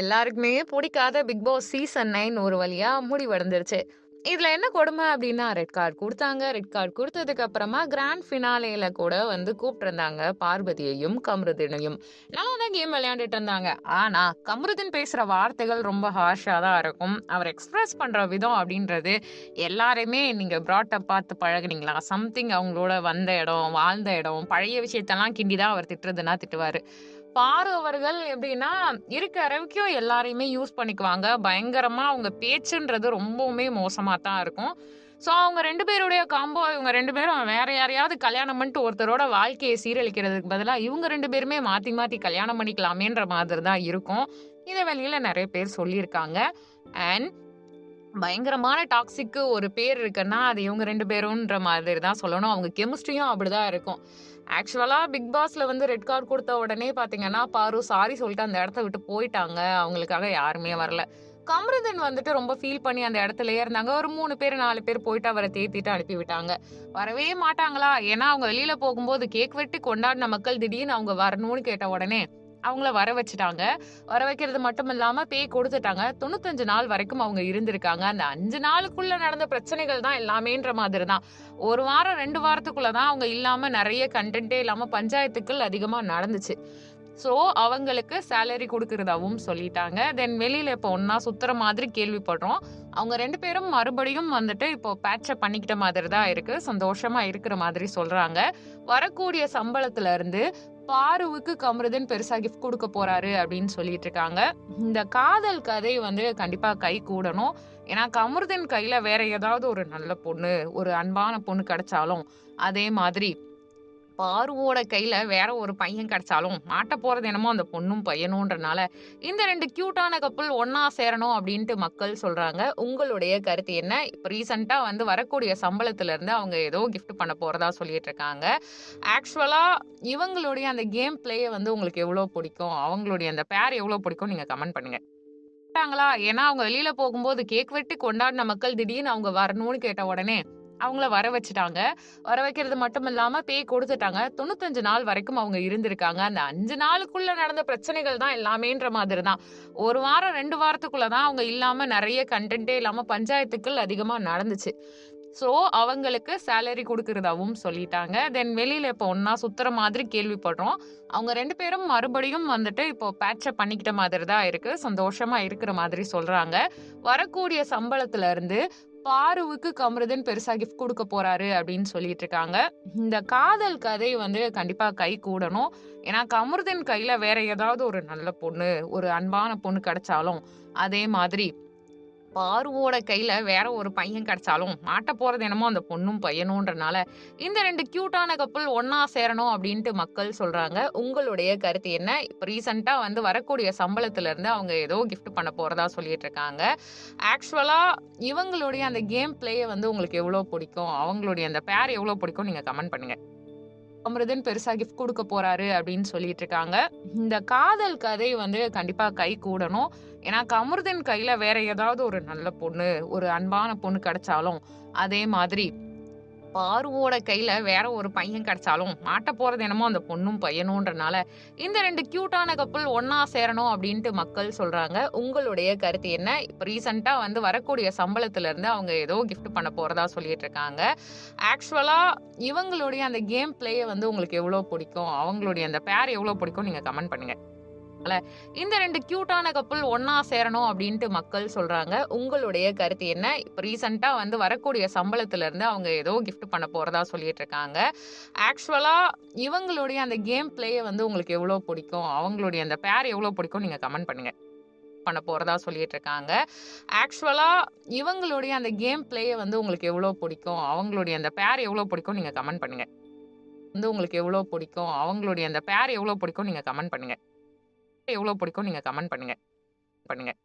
எல்லாருக்குமே பிடிக்காத big Boss season nine ஒரு வழியா முடிவடைந்துருச்சு இதுல என்ன கொடுமை அப்படின்னா ரெட் கார்டு கொடுத்தாங்க. ரெட் கார்டு கொடுத்ததுக்கு அப்புறமா கிராண்ட் ஃபினாலேல கூட வந்து கூப்பிட்டுருந்தாங்க பார்வதியையும் கம்ருதினையும் நல்லா தான் கேம் விளையாண்டுட்டு இருந்தாங்க. ஆனா கம்ருதின் பேசுற வார்த்தைகள் ரொம்ப ஹார்ஷா தான் இருக்கும். அவர் எக்ஸ்பிரஸ் பண்ற விதம் அப்படின்றது எல்லாருமே நீங்க ப்ராட்டப் பார்த்து பழகுனீங்களா? சம்திங் அவங்களோட வந்த இடம் வாழ்ந்த இடம் பழைய விஷயத்தெல்லாம் கிண்டி தான் அவர் திட்டுறதுன்னா திட்டுவாரு. பாரு அவர்கள் எப்படின்னா இருக்க அளவுக்கும் எல்லாரையுமே யூஸ் பண்ணிக்குவாங்க. பயங்கரமா அவங்க பேச்சுன்றது ரொம்பவுமே மோசமா தான் இருக்கும். ஸோ அவங்க ரெண்டு பேருடைய காம்போ இவங்க ரெண்டு பேரும் வேற யாரையாவது கல்யாணம் பண்ணிட்டு ஒருத்தரோட வாழ்க்கையை சீரழிக்கிறதுக்கு பதிலாக இவங்க ரெண்டு பேருமே மாத்தி மாத்தி கல்யாணம் பண்ணிக்கலாமேன்ற மாதிரி தான் இருக்கும். இதை வெளியில நிறைய பேர் சொல்லியிருக்காங்க. அண்ட் பயங்கரமான டாக்ஸிக்கு ஒரு பேர் இருக்குன்னா அது இவங்க ரெண்டு பேரும்ன்ற மாதிரி தான் சொல்லணும். அவங்க கெமிஸ்ட்ரியும் அப்படிதான் இருக்கும். ஆக்சுவலாக பிக் பாஸில் வந்து ரெட் கார்டு கொடுத்த உடனே பார்த்தீங்கன்னா பாரு சாரி சொல்லிட்டு அந்த இடத்த விட்டு போயிட்டாங்க. அவங்களுக்காக யாருமே வரல. கமருதன் வந்துட்டு ரொம்ப ஃபீல் பண்ணி அந்த இடத்துலயே இருந்தாங்க. ஒரு மூணு பேர் நாலு பேர் போயிட்டு அவரை தேத்திட்டு அனுப்பி விட்டாங்க. வரவே மாட்டாங்களா? ஏன்னா அவங்க வெளியில போகும்போது கேக் வெட்டி கொண்டாடின மக்கள் திடீர்னு அவங்க வரணும்னு கேட்ட உடனே அவங்கள வர வச்சுட்டாங்க. வர வைக்கிறது மட்டும் இல்லாம பேய் கொடுத்துட்டாங்க. தொண்ணூத்தஞ்சு நாள் வரைக்கும் அவங்க இருந்திருக்காங்க. அந்த அஞ்சு நாளுக்குள்ள நடந்த பிரச்சனைகள் தான் எல்லாமேன்ற மாதிரி தான் ஒரு வாரம் ரெண்டு வாரத்துக்குள்ள தான் அவங்க இல்லாம நிறைய கண்டென்ட்டே இல்லாம பஞ்சாயத்துக்கள் அதிகமா நடந்துச்சு. ஸோ அவங்களுக்கு சேலரி கொடுக்கறதாவும் சொல்லிட்டாங்க. தென் வெளியில இப்போ ஒன்னா சுத்துற மாதிரி கேள்விப்படுறோம். அவங்க ரெண்டு பேரும் மறுபடியும் வந்துட்டு இப்போ பேட்சப் பண்ணிக்கிட்ட மாதிரி தான் இருக்கு. சந்தோஷமா இருக்கிற மாதிரி சொல்றாங்க. வரக்கூடிய சம்பளத்துல இருந்து பாருவுக்கு கமருதன் பெருசா கிஃப்ட் கொடுக்க போறாரு அப்படின்னு சொல்லிட்டு இருக்காங்க. இந்த காதல் கதை வந்து கண்டிப்பா கை கூடணும். ஏன்னா கமருதன் கையில வேற ஏதாவது ஒரு நல்ல பொண்ணு ஒரு அன்பான பொண்ணு கிடைச்சாலும் அதே மாதிரி பாருவோட கையில வேற ஒரு பையன் கிடைச்சாலும் மாட்ட போறது என்னமோ அந்த பொண்ணும் பையனும்ன்றனால இந்த ரெண்டு கியூட்டான கப்பல் ஒன்னா சேரணும் அப்படின்ட்டு மக்கள் சொல்றாங்க. உங்களுடைய கருத்து என்ன? இப்போ ரீசெண்டா வந்து வரக்கூடிய சம்பளத்துல இருந்து அவங்க ஏதோ கிஃப்ட் பண்ண போறதா சொல்லிட்டு இருக்காங்க. ஆக்சுவலா இவங்களுடைய அந்த கேம் பிளேயை வந்து உங்களுக்கு எவ்வளவு பிடிக்கும்? அவங்களுடைய அந்த பேர் எவ்வளவு பிடிக்கும்? நீங்க கமெண்ட் பண்ணுங்க. கேட்டாங்களா? ஏன்னா அவங்க வெளியில போகும்போது கேக் வெட்டி கொண்டாடின மக்கள் திடீர்னு அவங்க வரணும்னு கேட்ட உடனே அவங்கள வர வச்சுட்டாங்க. வர வைக்கிறது மட்டும் இல்லாமல் பேய் கொடுத்துட்டாங்க. தொண்ணூத்தஞ்சு நாள் வரைக்கும் அவங்க இருந்திருக்காங்க. அந்த அஞ்சு நாளுக்குள்ள நடந்த பிரச்சனைகள் தான் எல்லாமேன்ற மாதிரி தான். ஒரு வாரம் ரெண்டு வாரத்துக்குள்ள தான் அவங்க இல்லாமல் நிறைய கண்டென்ட்டே இல்லாமல் பஞ்சாயத்துக்கள் அதிகமாக நடந்துச்சு. ஸோ அவங்களுக்கு சேலரி கொடுக்கறதாவும் சொல்லிட்டாங்க. தென் வெளியில் இப்போ ஒன்றா சுற்றுற மாதிரி கேள்விப்படுறோம். அவங்க ரெண்டு பேரும் மறுபடியும் வந்துட்டு இப்போ பேட்சப் பண்ணிக்கிட்ட மாதிரி தான் இருக்குது சந்தோஷமாக இருக்கிற மாதிரி சொல்கிறாங்க வரக்கூடிய சம்பளத்துலேருந்து பாருவுக்கு கமருதன் பெருசா கிஃப்ட் கொடுக்க போறாரு அப்படின்னு சொல்லிட்டு இருக்காங்க. இந்த காதல் கதை வந்து கண்டிப்பா கை கூடணும். ஏன்னா கமருதன் கையில வேற ஏதாவது ஒரு நல்ல பொண்ணு ஒரு அன்பான பொண்ணு கிடைச்சாலும் அதே மாதிரி பாருவோட கையில வேற ஒரு பையன் கிடைச்சாலும் மாட்ட போறது என்னமோ அந்த பொண்ணும் பையனும்ன்றனால இந்த ரெண்டு கியூட்டான கப்பல் ஒன்னா சேரணும் அப்படின்ட்டு மக்கள் சொல்றாங்க. உங்களுடைய கருத்து என்ன? இப்போ ரீசெண்டா வந்து வரக்கூடிய சம்பளத்துல இருந்து அவங்க ஏதோ கிஃப்ட் பண்ண போறதா சொல்லிட்டு இருக்காங்க. ஆக்சுவலா இவங்களுடைய அந்த கேம் பிளேயை வந்து உங்களுக்கு எவ்வளவு பிடிக்கும்? அவங்களுடைய அந்த பேர் எவ்வளவு பிடிக்கும் நீங்க கமெண்ட் பண்ணுங்க. அமிர்தன் பெருசா கிஃப்ட் கொடுக்க போறாரு அப்படின்னு சொல்லிட்டு இருக்காங்க இந்த காதல் கதை வந்து கண்டிப்பா கை கூடணும். ஏன்னா அமிர்தன் கையில வேற ஏதாவது ஒரு நல்ல பொண்ணு ஒரு அன்பான பொண்ணு கிடைச்சாலும் அதே மாதிரி பாருவோட கையில வேற ஒரு பையன் கிடைச்சாலும் மாட்ட போறது என்னமோ அந்த பொண்ணும் பையனும்ன்றனால இந்த ரெண்டு கியூட்டான கப்பல் ஒன்னா சேரணும் அப்படின்ட்டு மக்கள் சொல்றாங்க. உங்களுடைய கருத்து என்ன? இப்போ ரீசெண்டா வந்து வரக்கூடிய சம்பளத்துல இருந்து அவங்க ஏதோ கிஃப்ட் பண்ண போறதா சொல்லிட்டு இருக்காங்க. ஆக்சுவலா இவங்களுடைய அந்த கேம் பிளேயை வந்து உங்களுக்கு எவ்வளவு பிடிக்கும்? அவங்களுடைய அந்த பேர் எவ்வளவு பிடிக்கும் நீங்க கமெண்ட் பண்ணுங்க. இந்த ரெண்டு கியூட்டான கப்பல் ஒன்னா சேரணும் அப்படின்ட்டு மக்கள் சொல்றாங்க. உங்களுடைய கருத்து என்ன? இப்போ ரீசெண்டா வந்து வரக்கூடிய சம்பளத்துல இருந்து அவங்க ஏதோ கிஃப்ட் பண்ண போறதா சொல்லிட்டு இருக்காங்க ஆக்சுவலா இவங்களுடைய அந்த கேம் பிளேயை வந்து உங்களுக்கு எவ்வளோ பிடிக்கும்? அவங்களுடைய அந்த பேர் எவ்வளோ பிடிக்கும் நீங்க கமெண்ட் பண்ணுங்க. பண்ண போறதா சொல்லிட்டு இருக்காங்க ஆக்சுவலா இவங்களுடைய அந்த கேம் பிளேயை வந்து உங்களுக்கு எவ்வளோ பிடிக்கும்? அவங்களுடைய அந்த பேர் எவ்வளோ பிடிக்கும் நீங்க கமெண்ட் பண்ணுங்க. வந்து உங்களுக்கு எவ்வளோ பிடிக்கும்? அவங்களுடைய அந்த பேர் எவ்வளோ பிடிக்கும் நீங்க கமெண்ட் பண்ணுங்க. எவ்வளோ பிடிக்கும் நீங்கள் கமெண்ட் பண்ணுங்கள் பண்ணுங்கள்